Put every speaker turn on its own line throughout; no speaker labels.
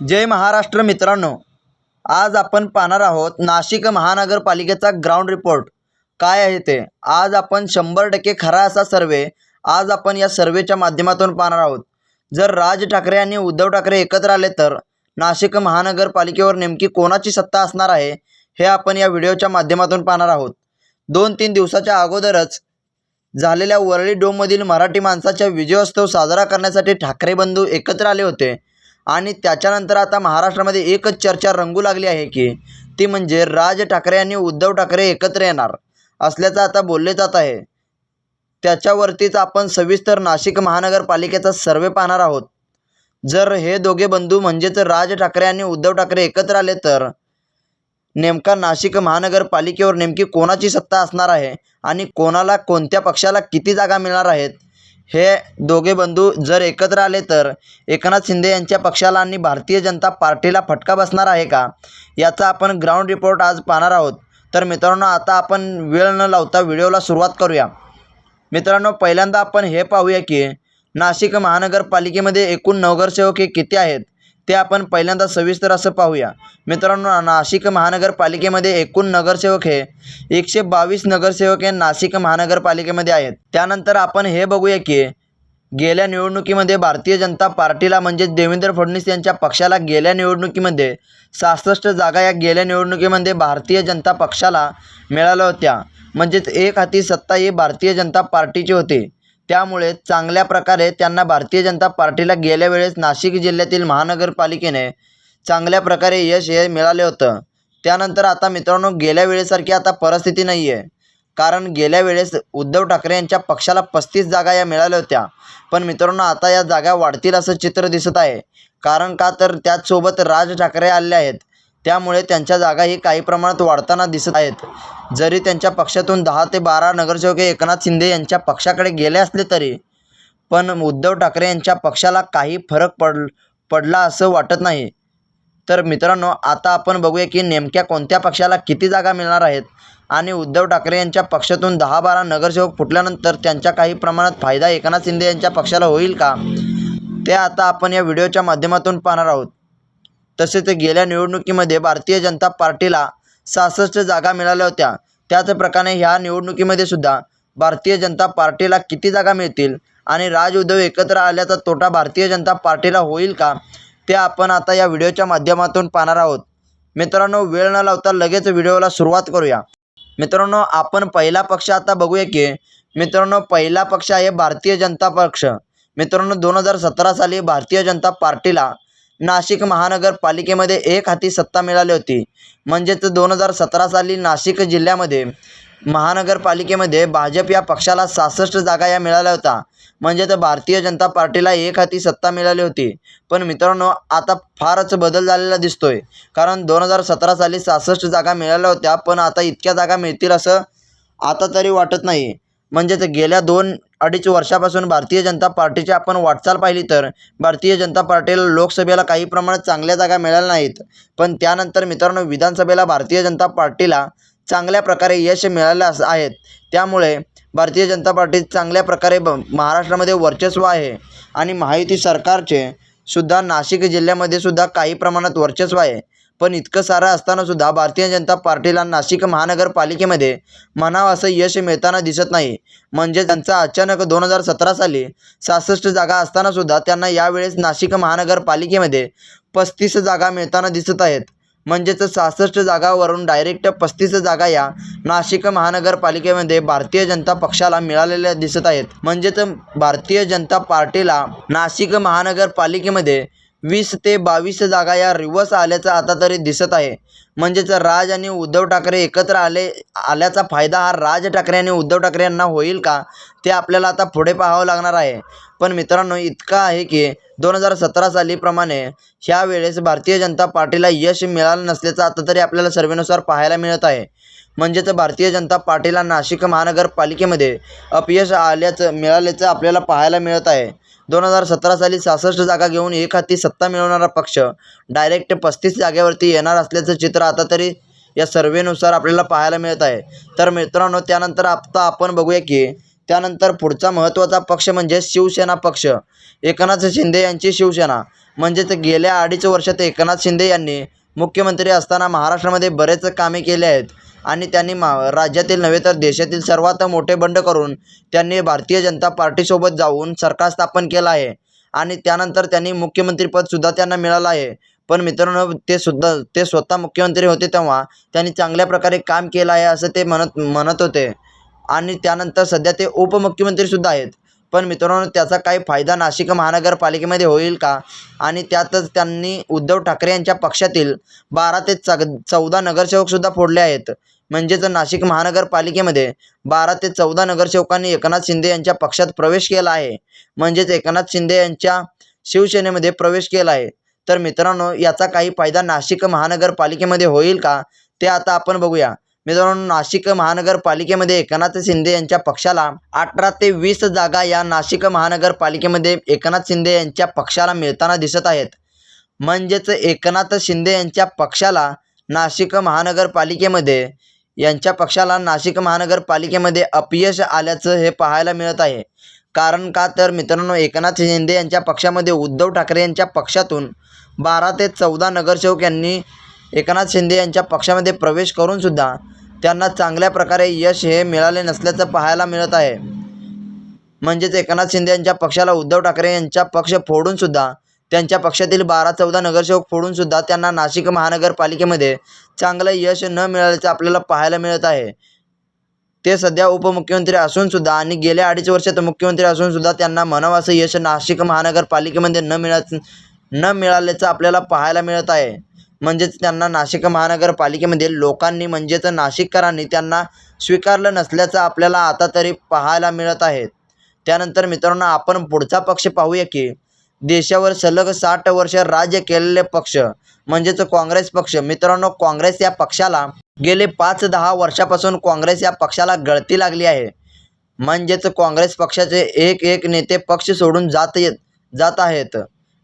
जय महाराष्ट्र मित्रांनो आज आपण पाहणार आहोत नाशिक महानगरपालिकेचा ग्राउंड रिपोर्ट काय आहे ते? आज आपण शंभर टक्के खरा असा सर्वे आज आपण या सर्वेच्या माध्यमातून पाहणार आहोत. जर राज ठाकरे आणि उद्धव ठाकरे एकत्र आले तर नाशिक महानगरपालिकेवर नेमकी कोणाची सत्ता असणार आहे हे आपण या व्हिडिओच्या माध्यमातून पाहणार आहोत. दोन तीन दिवसाच्या अगोदरच झालेल्या वरळी डोममधील मराठी माणसाच्या विजयोत्सव साजरा करण्यासाठी ठाकरे बंधू एकत्र आले होते. आणि त्याच्यानंतर आता महाराष्ट्रामध्ये एकच चर्चा रंगू लागली आहे की ती म्हणजे राज ठाकरे आणि उद्धव ठाकरे एकत्र येणार असल्याचं आता बोलले जात आहे. त्याच्यावरतीच आपण सविस्तर नाशिक महानगरपालिकेचा सर्वे पाहणार आहोत. जर हे दोघे बंधू म्हणजेच राज ठाकरे आणि उद्धव ठाकरे एकत्र आले तर नेमका नाशिक महानगरपालिकेवर नेमकी कोणाची सत्ता असणार आहे आणि कोणाला कोणत्या पक्षाला किती जागा मिळणार आहेत हे दोघे बंधू जर एकत्र आले तर एकनाथ शिंदे यांच्या पक्षाला आणि भारतीय जनता पार्टीला फटका बसणार आहे का? याचा आपण ग्राउंड रिपोर्ट आज पाहणार आहोत. तर मित्रांनो आता आपण वेळ न लावता व्हिडिओला सुरुवात करूया. मित्रांनो पहिल्यांदा आपण हे पाहूया की नाशिक महानगरपालिकेमध्ये एकूण नगरसेवक हे किती आहेत? ते आपण पहिल्यांदा सविस्तर असं पाहूया. मित्रांनो नाशिक महानगरपालिकेमध्ये एकूण नगरसेवक हे एकशे बावीस नगरसेवक हे नाशिक महानगरपालिकेमध्ये आहेत. त्यानंतर आपण हे बघूया की गेल्या निवडणुकीमध्ये भारतीय जनता पार्टीला म्हणजे देवेंद्र फडणवीस यांच्या पक्षाला गेल्या निवडणुकीमध्ये सहासष्ट जागा या गेल्या निवडणुकीमध्ये भारतीय जनता पक्षाला मिळाल्या होत्या. म्हणजेच एक हाती सत्ता ही भारतीय जनता पार्टीची होती. त्यामुळे चांगल्या प्रकारे त्यांना भारतीय जनता पार्टीला गेल्या वेळेस नाशिक जिल्ह्यातील महानगरपालिकेने चांगल्या प्रकारे यश हे मिळाले होतं. त्यानंतर आता मित्रांनो गेल्या वेळेसारखी आता परिस्थिती नाही आहे कारण गेल्या वेळेस उद्धव ठाकरे यांच्या पक्षाला पस्तीस जागा या मिळाल्या होत्या. पण मित्रांनो आता या जागा वाढतील असं चित्र दिसत आहे. कारण का तर त्याचसोबत राज ठाकरे आले आहेत. त्यामुळे त्यांच्या जागाही काही प्रमाणात वाढताना दिसत आहेत. जरी त्यांच्या पक्षातून दहा ते बारा नगरसेवक हे एकनाथ शिंदे यांच्या पक्षाकडे गेले असले तरी पण उद्धव ठाकरे यांच्या पक्षाला काही फरक पड पडला असं वाटत नाही. तर मित्रांनो आता आपण बघूया की नेमक्या कोणत्या पक्षाला किती जागा मिळणार आहेत आणि उद्धव ठाकरे यांच्या पक्षातून दहा बारा नगरसेवक फुटल्यानंतर त्यांच्या काही प्रमाणात फायदा एकनाथ शिंदे यांच्या पक्षाला होईल का? ते आता आपण या व्हिडिओच्या माध्यमातून पाहणार आहोत. तसेच गेल्या निवडणुकीमध्ये भारतीय जनता पार्टीला सहासष्ट जागा मिळाल्या होत्या. त्याच प्रकारे ह्या निवडणुकीमध्ये सुद्धा भारतीय जनता पार्टीला किती जागा मिळतील आणि राज उद्धव एकत्र आल्याचा तोटा भारतीय जनता पार्टीला होईल का ते आपण आता या व्हिडिओच्या माध्यमातून पाहणार आहोत. मित्रांनो वेळ न लावता लगेच व्हिडिओला सुरुवात करूया. मित्रांनो आपण पहिला पक्ष आता बघूया की मित्रांनो पहिला पक्ष आहे भारतीय जनता पक्ष. मित्रांनो दोन हजार सतरा साली भारतीय जनता पार्टीला नाशिक महानगरपालिकेमध्ये एक हाती सत्ता मिळाली होती. म्हणजेच दोन हजार सतरा साली नाशिक जिल्ह्यामध्ये महानगरपालिकेमध्ये भाजप या पक्षाला सहासष्ट जागा या मिळाल्या होत्या. म्हणजे तर भारतीय जनता पार्टीला एक हाती सत्ता मिळाली होती. पण मित्रांनो आता फारच बदल झालेला दिसतोय. कारण दोन हजार सतरा साली सहासष्ट जागा मिळाल्या होत्या पण आता इतक्या जागा मिळतील असं आता तरी वाटत नाही. म्हणजेच गेल्या दोन अडीच वर्षापासून भारतीय जनता पार्टीची आपण वाटचाल पाहिली तर भारतीय जनता पार्टीला लोकसभेला काही प्रमाणात चांगल्या जागा मिळाल्या नाहीत. पण त्यानंतर मित्रांनो विधानसभेला भारतीय जनता पार्टीला चांगल्या प्रकारे यश मिळालं असं आहेत त्यामुळे भारतीय जनता पार्टी चांगल्या प्रकारे ब महाराष्ट्रामध्ये वर्चस्व आहे आणि महायुती सरकारचे सुद्धा नाशिक जिल्ह्यामध्ये सुद्धा काही प्रमाणात वर्चस्व आहे. पण इतकं सारं असताना सुद्धा भारतीय जनता पार्टीला नाशिक महानगरपालिकेमध्ये म्हणावं असं यश मिळताना दिसत नाही. म्हणजे त्यांचा अचानक दोन हजार सतरा साली सहासष्ट जागा असताना सुद्धा त्यांना यावेळेस नाशिक महानगरपालिकेमध्ये पस्तीस जागा मिळताना दिसत आहेत. म्हणजेच सहासष्ट जागावरून डायरेक्ट पस्तीस जागा या नाशिक महानगरपालिकेमध्ये भारतीय जनता पक्षाला मिळालेल्या दिसत आहेत. म्हणजेच भारतीय जनता पार्टीला नाशिक महानगरपालिकेमध्ये वीस ते बावीस जागा या रिवर्स आल्याचं आता तरी दिसत आहे. म्हणजेच राज आणि उद्धव ठाकरे एकत्र आले आल्याचा फायदा हा राज ठाकरे आणि उद्धव ठाकरे यांना होईल का ते आपल्याला आता पुढे पाहावं लागणार आहे. पण मित्रांनो इतका आहे की दोन हजार सतरा सालीप्रमाणे ह्या वेळेस भारतीय जनता पार्टीला यश मिळालं नसल्याचं आता तरी आपल्याला सर्वेनुसार पाहायला मिळत आहे. म्हणजेच भारतीय जनता पार्टीला नाशिक महानगरपालिकेमध्ये अपयश आल्याचं मिळाल्याचं आपल्याला पाहायला मिळत आहे. दोन हजार सतरा साली सहासष्ट जागा घेऊन एक हाती सत्ता मिळवणारा पक्ष डायरेक्ट पस्तीस जागेवरती येणार असल्याचं चित्र आता तरी या सर्वेनुसार आपल्याला पाहायला मिळत आहे. तर मित्रांनो त्यानंतर आता आपण बघूया की त्यानंतर पुढचा महत्त्वाचा पक्ष म्हणजे शिवसेना पक्ष. एकनाथ शिंदे यांची शिवसेना. म्हणजेच गेल्या अडीच वर्षात एकनाथ शिंदे यांनी मुख्यमंत्री असताना महाराष्ट्रामध्ये बरेच कामे केले आहेत. आणि त्यांनी मा राज्यातील नव्हे तर देशातील सर्वात मोठे बंड करून त्यांनी भारतीय जनता पार्टीसोबत जाऊन सरकार स्थापन केलं आहे. आणि त्यानंतर त्यांनी मुख्यमंत्रीपदसुद्धा त्यांना मिळालं आहे. पण मित्रांनो ते सुद्धा ते स्वतः मुख्यमंत्री होते तेव्हा त्यांनी चांगल्या प्रकारे काम केलं आहे असं ते म्हणत म्हणत होते. आणि त्यानंतर सध्या ते उपमुख्यमंत्रीसुद्धा आहेत. पण मित्रांनो त्याचा काही फायदा नाशिक महानगरपालिकेमध्ये होईल का? आणि त्यातच त्यांनी उद्धव ठाकरे यांच्या पक्षातील बारा ते चग चौदा नगरसेवकसुद्धा फोडले आहेत. म्हणजेच नाशिक महानगरपालिकेमध्ये बारा ते चौदा नगरसेवकांनी एकनाथ शिंदे यांच्या पक्षात प्रवेश केला आहे. म्हणजेच एकनाथ शिंदे यांच्या शिवसेनेमध्ये प्रवेश केला आहे. तर मित्रांनो याचा काही फायदा नाशिक महानगरपालिकेमध्ये होईल का? ते आता आपण बघूया. मित्रांनो नाशिक महानगरपालिकेमध्ये एकनाथ शिंदे यांच्या पक्षाला अठरा ते वीस जागा या नाशिक महानगरपालिकेमध्ये एकनाथ शिंदे यांच्या पक्षाला मिळताना दिसत आहेत. म्हणजेच एकनाथ शिंदे यांच्या पक्षाला नाशिक महानगरपालिकेमध्ये यांच्या पक्षाला नाशिक महानगरपालिकेमध्ये अपयश आल्याचं हे पाहायला मिळत आहे. कारण का? तर मित्रांनो एकनाथ शिंदे यांच्या पक्षामध्ये उद्धव ठाकरे यांच्या पक्षातून बारा ते चौदा नगरसेवक यांनी एकनाथ शिंदे यांच्या पक्षामध्ये प्रवेश करूनसुद्धा त्यांना चांगल्या प्रकारे यश हे मिळाले नसल्याचं पाहायला मिळत आहे. म्हणजेच एकनाथ शिंदे यांच्या पक्षाला उद्धव ठाकरे यांच्या पक्ष फोडूनसुद्धा त्यांच्या पक्षातील बारा चौदा नगरसेवक फोडूनसुद्धा त्यांना नाशिक महानगरपालिकेमध्ये चांगलं यश न मिळाल्याचं आपल्याला पाहायला मिळत आहे. ते सध्या उपमुख्यमंत्री असूनसुद्धा आणि गेल्या अडीच वर्षात मुख्यमंत्री असूनसुद्धा त्यांना म्हणावं असं यश नाशिक महानगरपालिकेमध्ये न मिळा न मिळाल्याचं आपल्याला पाहायला मिळत आहे. म्हणजेच त्यांना नाशिक महानगरपालिकेमध्ये लोकांनी म्हणजेच नाशिककरांनी त्यांना स्वीकारलं नसल्याचं आपल्याला आता तरी पाहायला मिळत आहे. त्यानंतर मित्रांनो आपण पुढचा पक्ष पाहूया की देशावर सलग साठ वर्ष राज्य केलेले पक्ष म्हणजेच काँग्रेस पक्ष. मित्रांनो काँग्रेस या पक्षाला गेले पाच दहा वर्षापासून काँग्रेस या पक्षाला गळती लागली आहे. म्हणजेच काँग्रेस पक्षाचे एक एक नेते पक्ष सोडून जात येत जात आहेत.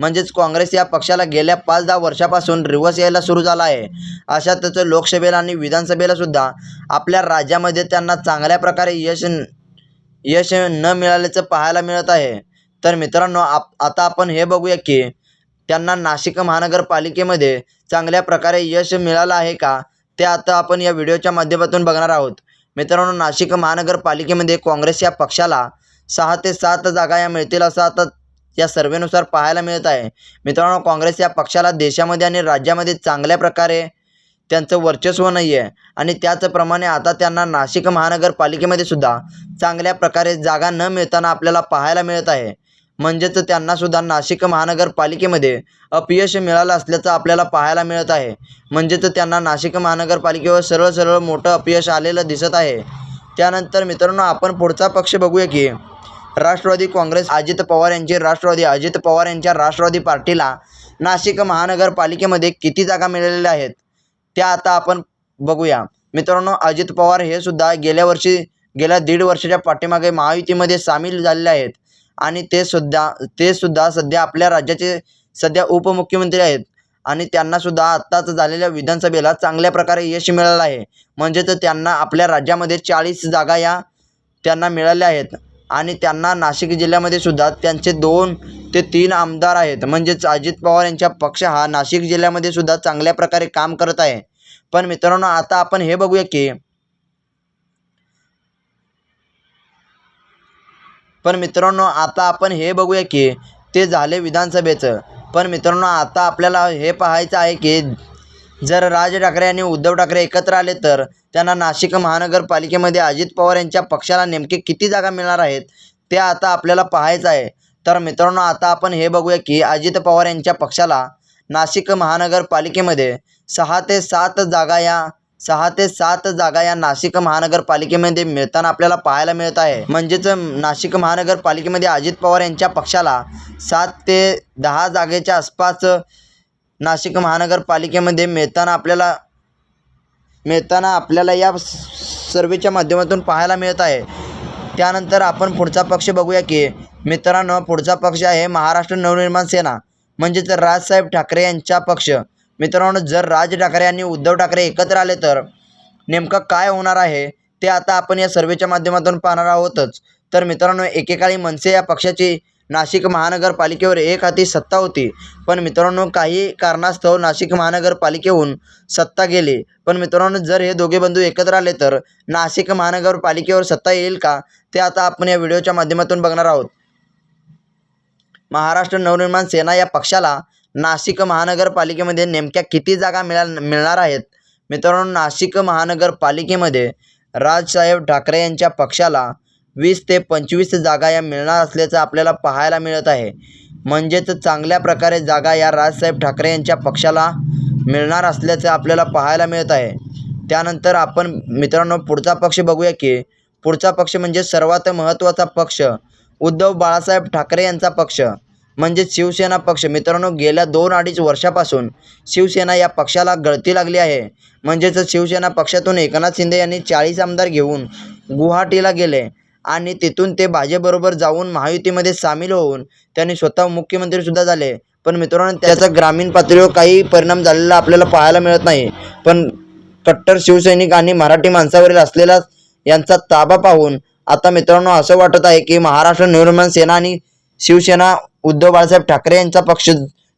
म्हणजेच काँग्रेस या पक्षाला गेल्या पाच दहा वर्षापासून रिव्हर्स यायला सुरू झाला आहे. अशातच लोकसभेला आणि विधानसभेला सुद्धा आपल्या राज्यामध्ये त्यांना चांगल्या प्रकारे यश यश न मिळाल्याचं पाहायला मिळत आहे. तर मित्रांनो आप आता आपण हे बघूया की त्यांना नाशिक महानगरपालिकेमध्ये चांगल्या प्रकारे यश मिळालं आहे का? ते आता आपण या व्हिडिओच्या माध्यमातून बघणार आहोत. मित्रांनो नाशिक महानगरपालिकेमध्ये काँग्रेस या पक्षाला सहा ते सात जागा या मिळतील असं आता या सर्वेनुसार पाहायला मिळत आहे. मित्रांनो काँग्रेस या पक्षाला देशामध्ये आणि राज्यामध्ये चांगल्या प्रकारे त्यांचं वर्चस्व नाही आहे आणि त्याचप्रमाणे आता त्यांना नाशिक महानगरपालिकेमध्ये सुद्धा चांगल्या प्रकारे जागा न मिळताना आपल्याला पाहायला मिळत आहे. म्हणजेच त्यांनासुद्धा नाशिक महानगरपालिकेमध्ये अपयश मिळालं असल्याचं आपल्याला पाहायला मिळत आहे. म्हणजेच त्यांना नाशिक महानगरपालिकेवर सरळ सरळ मोठं अपयश आलेलं दिसत आहे. त्यानंतर मित्रांनो आपण पुढचा पक्ष बघूया की राष्ट्रवादी काँग्रेस अजित पवार यांची राष्ट्रवादी अजित पवार यांच्या राष्ट्रवादी पार्टीला नाशिक महानगरपालिकेमध्ये किती जागा मिळालेल्या आहेत त्या आता आपण बघूया. मित्रांनो अजित पवार हे सुद्धा गेल्या वर्षी गेल्या दीड वर्षाच्या पाठीमागे महायुतीमध्ये सामील झालेले आहेत. आणि ते सुद्धा ते सुद्धा सध्या आपल्या राज्याचे सध्या उपमुख्यमंत्री आहेत. आणि त्यांनासुद्धा आत्ताच झालेल्या विधानसभेला चांगल्या प्रकारे यश मिळालं आहे. म्हणजेच त्यांना आपल्या राज्यामध्ये चाळीस जागा या त्यांना मिळाल्या आहेत. आणि त्यांना नाशिक जिल्ह्यामध्ये सुद्धा त्यांचे दोन ते तीन आमदार आहेत. म्हणजेच अजित पवार यांच्या पक्ष हा नाशिक जिल्ह्यामध्ये सुद्धा चांगल्या प्रकारे काम करत आहे. पण मित्रांनो आता आपण हे बघूया की पण मित्रांनो आता आपण हे बघूया की ते झाले विधानसभेचं. पण मित्रांनो आता आपल्याला हे पाहायचं आहे की जर राज ठाकरे आणि उद्धव ठाकरे एकत्र आले तर त्यांना नाशिक महानगरपालिकेमध्ये अजित पवार यांच्या पक्षाला नेमके किती जागा मिळणार आहेत ते आता आपल्याला पाहायचं आहे. तर मित्रांनो आता आपण हे बघूया की अजित पवार यांच्या पक्षाला नाशिक महानगरपालिकेमध्ये सहा ते सात जागा या सहा ते सात जागा या नाशिक महानगरपालिकेमध्ये मिळताना आपल्याला पाहायला मिळत आहे. म्हणजेच नाशिक महानगरपालिकेमध्ये अजित पवार यांच्या पक्षाला सात ते दहा जागेच्या आसपास नाशिक महानगरपालिकेमध्ये मिळताना आपल्याला मिळताना आपल्याला या सर्वेच्या माध्यमातून पाहायला मिळत आहे. त्यानंतर आपण पुढचा पक्ष बघूया की मित्रांनो पुढचा पक्ष आहे महाराष्ट्र नवनिर्माण सेना म्हणजेच राजसाहेब ठाकरे यांचा पक्ष. मित्रांनो जर राज ठाकरे आणि उद्धव ठाकरे एकत्र आले तर नेमकं काय होणार आहे ते आता आपण या सर्वेच्या माध्यमातून पाहणार आहोतच. तर मित्रांनो एकेकाळी मनसे या पक्षाची नाशिक महानगरपालिकेवर एक हाती सत्ता होती. पण मित्रांनो काही कारणास्तव नाशिक महानगरपालिकेहून सत्ता गेली. पण मित्रांनो जर हे दोघे बंधू एकत्र आले तर नाशिक महानगरपालिकेवर सत्ता येईल का? ते आता आपण या व्हिडिओच्या माध्यमातून बघणार आहोत. महाराष्ट्र नवनिर्माण सेना या पक्षाला नाशिक महानगरपालिकेमध्ये नेमक्या किती जागा मिळा मिळणार आहेत? मित्रांनो नाशिक महानगरपालिकेमध्ये राजसाहेब ठाकरे यांच्या पक्षाला वीस ते पंचवीस जागा या मिळणार असल्याचं आपल्याला पाहायला मिळत आहे. म्हणजेच चांगल्या प्रकारे जागा या राजसाहेब ठाकरे यांच्या पक्षाला मिळणार असल्याचं आपल्याला पाहायला मिळत आहे. त्यानंतर आपण मित्रांनो पुढचा पक्ष बघूया की पुढचा पक्ष म्हणजे सर्वात महत्त्वाचा पक्ष उद्धव बाळासाहेब ठाकरे यांचा पक्ष म्हणजे शिवसेना पक्ष. मित्रांनो गेल्या दोन अडीच वर्षापासून शिवसेना या पक्षाला गळती लागली आहे. म्हणजेच शिवसेना पक्षातून एकनाथ शिंदे यांनी चाळीस आमदार घेऊन गुवाहाटीला गेले. आणि तिथून ते भाजपबरोबर जाऊन महायुतीमध्ये सामील होऊन त्यांनी स्वतः मुख्यमंत्रीसुद्धा झाले. पण मित्रांनो त्याचा ग्रामीण पातळीवर काही परिणाम झालेला आपल्याला पाहायला मिळत नाही. पण कट्टर शिवसैनिक आणि मराठी माणसावरील असलेला यांचा ताबा पाहून आता मित्रांनो असं वाटत आहे की महाराष्ट्र निर्माण सेना आणि शिवसेना उद्धव बाळासाहेब ठाकरे यांचा पक्ष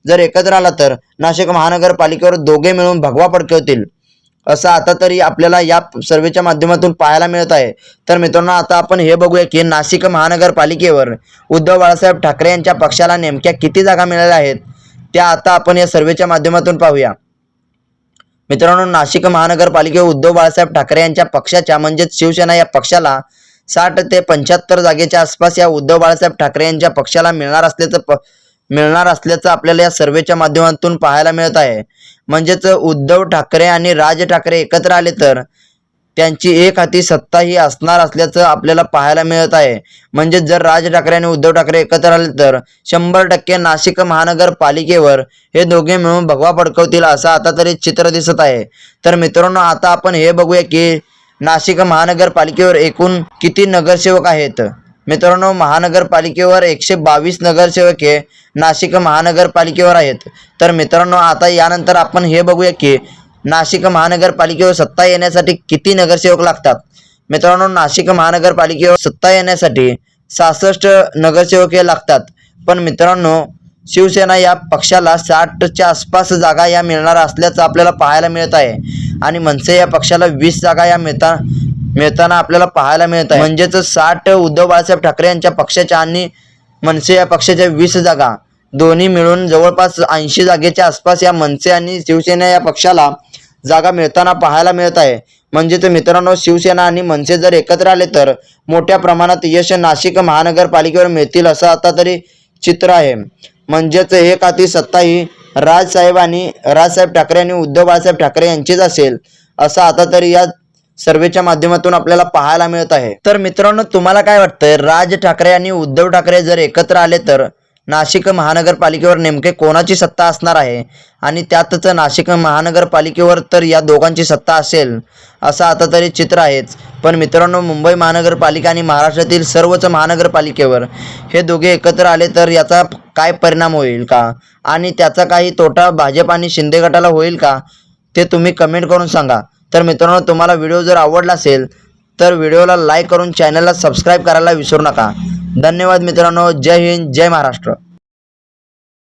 जर एकत्र आला तर नाशिक महानगरपालिकेवर दोघे मिळून भगवा पडकवतील असं आता तरी आपल्याला या सर्वेच्या माध्यमातून पाहायला मिळत आहे. तर मित्रांनो आता आपण हे बघूया की नाशिक महानगरपालिकेवर उद्धव बाळासाहेब ठाकरे यांच्या पक्षाला नेमक्या किती जागा मिळाल्या आहेत त्या आता आपण या सर्वेच्या माध्यमातून पाहूया. मित्रांनो नाशिक महानगरपालिकेवर उद्धव बाळासाहेब ठाकरे यांच्या पक्षाच्या म्हणजेच शिवसेना या पक्षाला साठ ते पंच्याहत्तर जागेच्या आसपास या उद्धव बाळासाहेब ठाकरे यांच्या पक्षाला मिळणार असल्याचं प मिळणार असल्याचं आपल्याला या सर्वेच्या माध्यमातून पाहायला मिळत आहे. म्हणजेच उद्धव ठाकरे आणि राज ठाकरे एकत्र आले तर त्यांची एक हाती सत्ता ही असणार असल्याचं आपल्याला पाहायला मिळत आहे. म्हणजे जर राज ठाकरे आणि उद्धव ठाकरे एकत्र आले तर शंभर टक्के नाशिक महानगरपालिकेवर हे दोघे मिळून भगवा पडकवतील असं आता तरी चित्र दिसत आहे. तर मित्रांनो आता आपण हे बघूया की नाशिक महानगरपालिकेवर एकूण किती नगरसेवक आहेत? मित्रांनो महानगरपालिकेवर एकशे बावीस नगरसेवके नाशिक महानगरपालिकेवर आहेत. तर मित्रांनो आता यानंतर आपण हे बघूया की नाशिक महानगरपालिकेवर सत्ता येण्यासाठी किती नगरसेवक लागतात? मित्रांनो नाशिक महानगरपालिकेवर सत्ता येण्यासाठी सहासष्ट नगरसेवक हे लागतात. पण मित्रांनो शिवसेना या पक्षाला साठच्या आसपास जागा या मिळणार असल्याचं आपल्याला पाहायला मिळत आहे. आणि मनसे या पक्षाला वीस जागा या मिळता मिळताना आपल्याला पाहायला मिळत आहे. म्हणजेच साठ उद्धव बाळासाहेब ठाकरे यांच्या पक्षाच्या आणि मनसे या पक्षाच्या वीस जागा दोन्ही मिळून जवळपास ऐंशी जागेच्या आसपास या मनसे आणि शिवसेना या पक्षाला जागा मिळताना पाहायला मिळत आहे. म्हणजेच मित्रांनो शिवसेना आणि मनसे जर एकत्र आले तर मोठ्या प्रमाणात यश नाशिक महानगरपालिकेवर मिळतील असं आता तरी चित्र आहे. म्हणजेच एक हाती सत्ता ही राजसाहेब आणि राजसाहेब ठाकरे आणि उद्धव बाळासाहेब ठाकरे यांचीच असेल असं आता तरी या सर्वेच्या माध्यमातून आपल्याला पाहायला मिळत आहे. तर मित्रांनो तुम्हाला काय वाटतंय? राज ठाकरे आणि उद्धव ठाकरे जर एकत्र आले तर नाशिक महानगरपालिकेवर नेमके कोणाची सत्ता असणार आहे? आणि त्यातच नाशिक महानगरपालिकेवर तर या दोघांची सत्ता असेल असं आता तरी चित्र आहेच. पण मित्रांनो मुंबई महानगरपालिका आणि महाराष्ट्रातील सर्वच महानगरपालिकेवर हे दोघे एकत्र आले तर याचा काय परिणाम होईल का? आणि त्याचा काही तोटा भाजप आणि शिंदे गटाला होईल का? ते तुम्ही कमेंट करून सांगा. तर मित्रांनो तुम्हाला व्हिडिओ जर आवडला असेल तर व्हिडिओला लाईक करून चॅनलला सबस्क्राईब करायला विसरू नका. धन्यवाद मित्रांनो जय हिंद जय महाराष्ट्र.